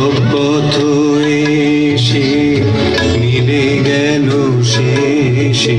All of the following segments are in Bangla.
সব পথ এসে মিলে গেল শেষে।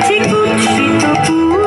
ঠিক উচ্ছিত